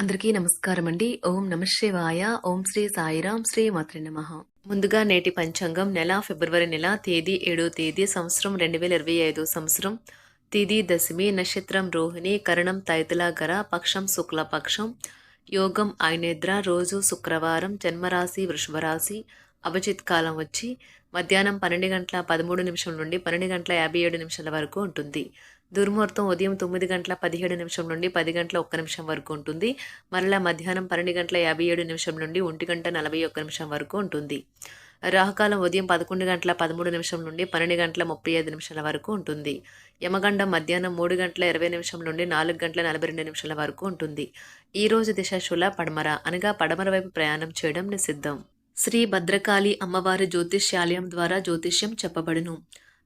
అందరికీ నమస్కారం అండి ఓం నమశివాయ ఓం శ్రీ సాయిరాం శ్రీ మాత్రి నమ. ముందుగా నేటి పంచాంగం నెల ఫిబ్రవరి నెల తేదీ ఏడో తేదీ సంవత్సరం రెండు వేల ఇరవై ఐదు సంవత్సరం. తిది దశమి నక్షత్రం రోహిణి కరణం తైతుల గర పక్షం శుక్ల పక్షం యోగం ఐనేద్ర రోజు శుక్రవారం జన్మరాశి వృషభరాశి. అభిజిత్ కాలం వచ్చి మధ్యాహ్నం పన్నెండు గంటల పదమూడు నిమిషం నుండి పన్నెండు గంటల యాభై ఏడు నిమిషాల వరకు ఉంటుంది. దుర్ముహూర్తం ఉదయం తొమ్మిది గంటల పదిహేడు నిమిషం నుండి పది గంటల ఒక్క నిమిషం వరకు ఉంటుంది. మరలా మధ్యాహ్నం పన్నెండు గంటల యాభై ఏడు నిమిషం నుండి ఒంటి గంట నలభై ఒక్క నిమిషం వరకు ఉంటుంది. రాహుకాలం ఉదయం పదకొండు గంటల పదమూడు నిమిషం నుండి పన్నెండు గంటల ముప్పై ఐదు నిమిషాల వరకు ఉంటుంది. యమగండం మధ్యాహ్నం మూడు గంటల ఇరవై నిమిషం నుండి నాలుగు గంటల నలభై రెండు నిమిషాల వరకు ఉంటుంది. ఈ రోజు దిశాశుల పడమర అనగా పడమర వైపు ప్రయాణం చేయడం నిషిద్ధం. శ్రీ భద్రకాళి అమ్మవారి జ్యోతిష్యాలయం ద్వారా జ్యోతిష్యం చెప్పబడును.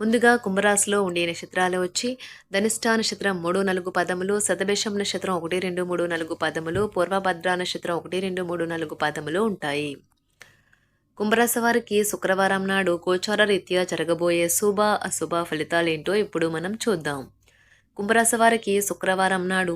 ముందుగా కుంభరాశిలో ఉండే నక్షత్రాలు వచ్చి ధనిష్టా నక్షత్రం మూడు నాలుగు పదములు శతభిషం నక్షత్రం ఒకటి రెండు మూడు నాలుగు పదములు పూర్వభద్ర నక్షత్రం ఒకటి రెండు మూడు నాలుగు పదములు ఉంటాయి. కుంభరాశి వారికి శుక్రవారం నాడు గోచార రీత్యా జరగబోయే శుభ అశుభ ఫలితాలేంటో ఇప్పుడు మనం చూద్దాం. కుంభరాశి వారికి శుక్రవారం నాడు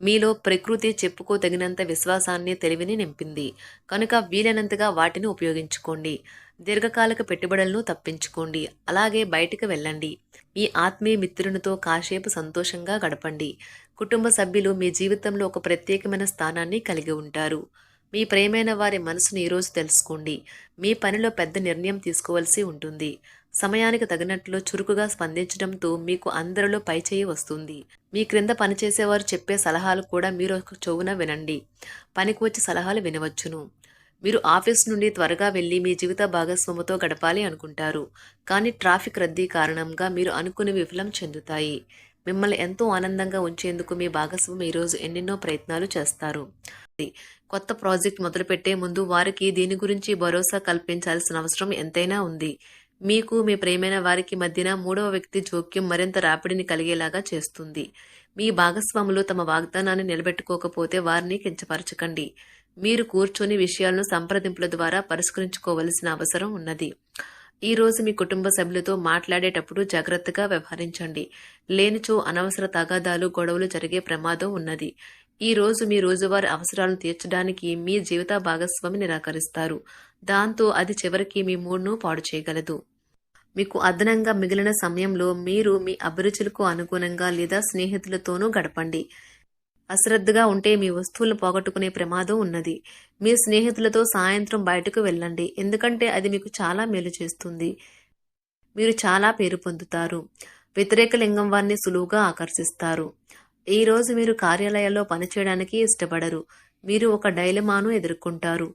మీలో ప్రకృతి చెప్పుకోదగినంత విశ్వాసాన్ని తెలివిని నింపింది. కనుక వీలైనంతగా వాటిని ఉపయోగించుకోండి. దీర్ఘకాలిక పెట్టుబడులను తప్పించుకోండి. అలాగే బయటకు వెళ్ళండి. మీ ఆత్మీయ మిత్రునితో కాసేపు సంతోషంగా గడపండి. కుటుంబ సభ్యులు మీ జీవితంలో ఒక ప్రత్యేకమైన స్థానాన్ని కలిగి ఉంటారు. మీ ప్రేమైన వారి మనసును ఈరోజు తెలుసుకోండి. మీ పనిలో పెద్ద నిర్ణయం తీసుకోవాల్సి ఉంటుంది. సమయానికి తగినట్లు చురుకుగా స్పందించడంతో మీకు అందరిలో పైచేయి వస్తుంది. మీ క్రింద పనిచేసేవారు చెప్పే సలహాలు కూడా మీరు ఒక చెవున వినండి. పనికి వచ్చే సలహాలు వినవచ్చును. మీరు ఆఫీస్ నుండి త్వరగా వెళ్ళి మీ జీవిత భాగస్వామితో గడపాలి అనుకుంటారు. కానీ ట్రాఫిక్ రద్దీ కారణంగా మీరు అనుకుని విఫలం చెందుతాయి. మిమ్మల్ని ఎంతో ఆనందంగా ఉంచేందుకు మీ భాగస్వామి ఈరోజు ఎన్నెన్నో ప్రయత్నాలు చేస్తారు. కొత్త ప్రాజెక్ట్ మొదలుపెట్టే ముందు వారికి దీని గురించి భరోసా కల్పించాల్సిన అవసరం ఎంతైనా ఉంది. మీకు మీ ప్రేమైన వారికి మధ్యన మూడవ వ్యక్తి జోక్యం మరింత రాపిడిని కలిగేలాగా చేస్తుంది. మీ భాగస్వాములు తమ వాగ్దానాన్ని నిలబెట్టుకోకపోతే వారిని కించపరచకండి. మీరు కూర్చొని విషయాలను సంప్రదింపుల ద్వారా పరిష్కరించుకోవలసిన అవసరం ఉన్నది. ఈ రోజు మీ కుటుంబ సభ్యులతో మాట్లాడేటప్పుడు జాగ్రత్తగా వ్యవహరించండి. లేనిచో అనవసర తగాదాలు గొడవలు జరిగే ప్రమాదం ఉన్నది. ఈ రోజు మీ రోజువారి అవసరాలను తీర్చడానికి మీ జీవిత భాగస్వామి నిరాకరిస్తారు. దాంతో అది చివరికి మీ మూడ్ను పాడు చేయగలదు. మీకు అదనంగా మిగిలిన సమయంలో మీరు మీ అభిరుచులకు అనుగుణంగా లేదా స్నేహితులతోనూ గడపండి. అశ్రద్ధగా ఉంటే మీ వస్తువులను పోగొట్టుకునే ప్రమాదం ఉన్నది. మీ స్నేహితులతో సాయంత్రం బయటకు వెళ్ళండి. ఎందుకంటే అది మీకు చాలా మేలు చేస్తుంది. మీరు చాలా పేరు పొందుతారు. వ్యతిరేక లింగం వారిని సులువుగా ఆకర్షిస్తారు. ఈ రోజు మీరు కార్యాలయాల్లో పనిచేయడానికి ఇష్టపడరు. మీరు ఒక డైలమాను ఎదుర్కొంటారు.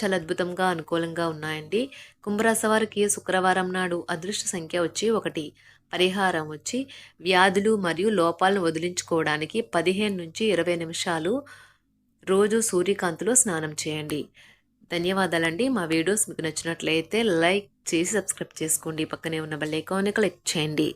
చాలా అద్భుతంగా అనుకూలంగా ఉన్నాయండి. కుంభరాశి వారికి శుక్రవారం నాడు అదృష్ట సంఖ్య వచ్చి ఒకటి. పరిహారం వచ్చి వ్యాధులు మరియు లోపాలను వదిలించుకోవడానికి పదిహేను నుంచి ఇరవై నిమిషాలు రోజు సూర్యకాంతిలో స్నానం చేయండి. ధన్యవాదాలండి. మా వీడియోస్ మీకు నచ్చినట్లయితే లైక్ చేసి సబ్స్క్రైబ్ చేసుకోండి. పక్కనే ఉన్న బెల్ ఐకాన్ని క్లిక్ చేయండి.